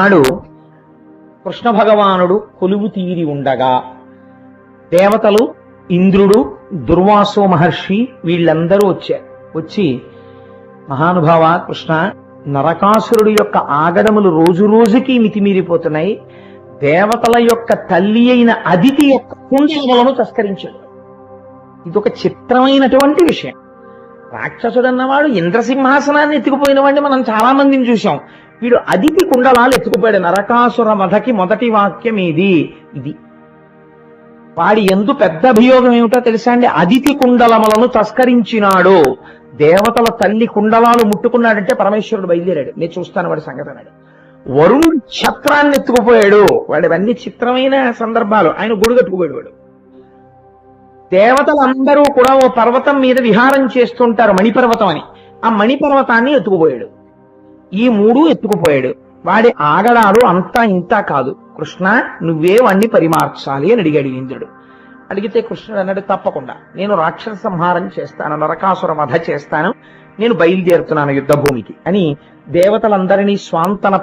నాడు కృష్ణ భగవానుడు కొలువు తీరి ఉండగా దేవతలు ఇంద్రుడు దుర్వాసో మహర్షి వీళ్ళందరూ వచ్చారు వచ్చి మహానుభావ కృష్ణ నరకాసురుడు యొక్క ఆగడములు రోజు రోజుకి మితిమీరిపోతున్నాయి. దేవతల యొక్క తల్లి అయిన అదితి యొక్క కుండలను తస్కరించాడు ఇది ఒక చిత్రమైనటువంటి విషయం. రాక్షసుడు అన్నవాడు ఇంద్రసింహాసనాన్ని ఎత్తుకుపోయిన వాడిని మనం చాలా మందిని చూసాం వీడు అదితి కుండలాలు ఎత్తుకుపోయాడు. నరకాసుర వధకి మొదటి వాక్యం ఇది. ఇది. వాడి ఎందు పెద్ద అభియోగం ఏమిటో తెలుసా అండి? అదితి కుండలములను తస్కరించినాడు. దేవతల తల్లి కుండలాలు ముట్టుకున్నాడంటే పరమేశ్వరుడు బయలుదేరాడు. నేను చూస్తాను వాడి సంగతి అన్నాడు. వరుణుడు ఛత్రాన్ని ఎత్తుకుపోయాడు. వాడు అన్ని చిత్రమైన సందర్భాలు. ఆయన గొడుగు కట్టుకుపోయాడు వాడు. దేవతలందరూ కూడా ఓ పర్వతం మీద విహారం చేస్తుంటారు మణిపర్వతం అని. ఆ మణిపర్వతాన్ని ఎత్తుకుపోయాడు. ఈ మూడు ఎత్తుకుపోయాడు. వాడి ఆగడాలు అంతా ఇంత కాదు. కృష్ణ నువ్వే వాణ్ణి పరిమార్చాలి అని అడిగాడు ఇంద్రుడు. అడిగితే కృష్ణుడు అన్నాడు తప్పకుండా. నేను రాక్షస సంహారం చేస్తాను నరకాసుర వధ చేస్తాను నేను బయలుదేరుతున్నాను యుద్ధభూమికి అని దేవతలందరినీ స్వాంతన